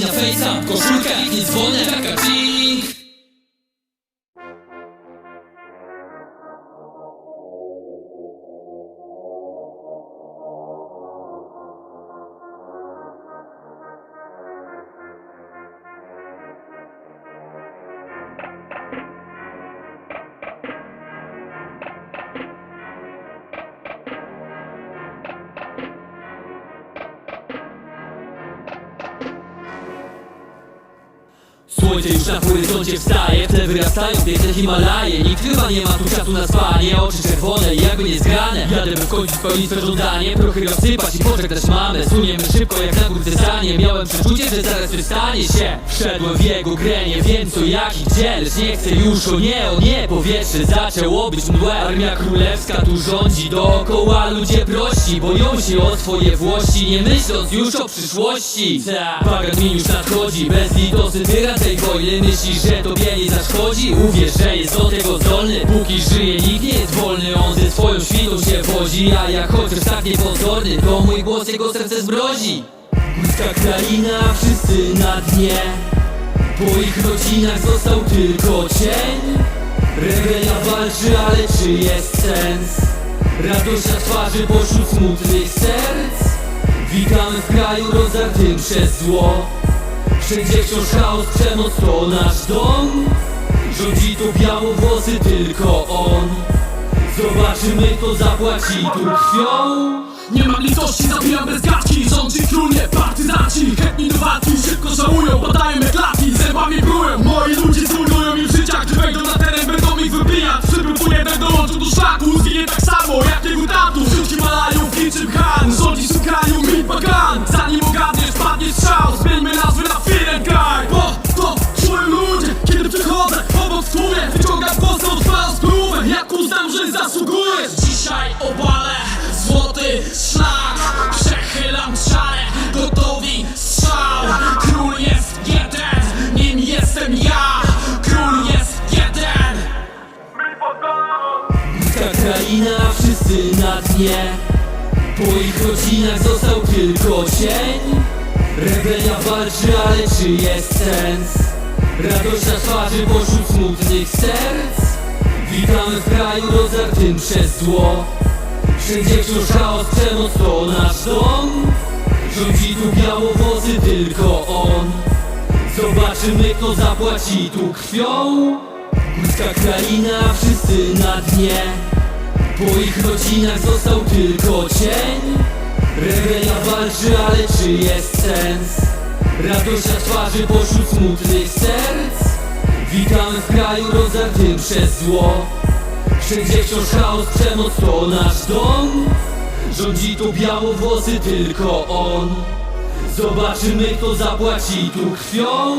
Na fejsa, koszulka i nie dzwonę Taka cink Słońce już na horyzoncie wstaje, w tle wyrastają piękne Himalaje Nikt chyba nie ma tu czasu na spanie, oczy czerwone jakby nie zgrane Jadę w końcu spełnić swe żądanie, prochy rozsypać i pożegnać mamę. Suniemy szybko jak na górce stanie, miałem przeczucie, że zaraz coś stanie się. Wszedłem w jego grenie, wiem co jak i gdzie, lecz nie chcę już o nie, o nie Powietrze zaczęło być mdłe, armia królewska tu rządzi Dookoła ludzie prości, boją się o swoje włości Nie myśląc już o przyszłości. Ta, Bagat już nadchodzi, bezlitosny tyran tej wojny. Myśli, że tobie nie zaszkodzi? Uwierz, że jest do tego zdolny. Póki żyje nikt nie jest wolny. On ze swoją świtą się wozi A jak chociaż tak niepozorny To mój głos jego serce zmrozi Górska kraina, wszyscy na dnie. Po ich rodzinach został tylko cień. Rebelia walczy, ale czy jest sens? Radość na twarzy pośród smutnych serc. Witamy w kraju rozdartym przez zło. Wszędzie wciąż chaos, przemoc to nasz dom. Rządzi tu białowłosy tylko on. Zobaczymy kto zapłaci tu krwią Nie mam litości, zabijam bez gadki Rządzi król, nie partyzanci. Chętni do walki, szybko żałują. Padają jak laki, zębami prują Moi ludzie zrujnują im życia. Gdy wejdą na teren, będą ich wybijać. Przybym jeden dołączył do szlaku. Zginie tak samo jak jego tatu. Wśród Himalajów niczym Han. Rządzi w kraju mit bagan. Zanim dnie Po ich rodzinach został tylko cień. Rebelia walczy, ale czy jest sens? Radość na twarzy pośród smutnych serc. Witamy w kraju rozdartym przez zło. Wszędzie wciąż chaos, przemoc to nasz dom. Rządzi tu białowłosy tylko on. Zobaczymy kto zapłaci tu krwią. Górska kraina, wszyscy na dnie Po ich rodzinach został tylko cień. Rebelia walczy, ale czy jest sens? Radość na twarzy pośród smutnych serc. Witamy w kraju rozdartym przez zło. Wszędzie wciąż chaos, przemoc to nasz dom. Rządzi tu białowłosy tylko on. Zobaczymy kto zapłaci tu krwią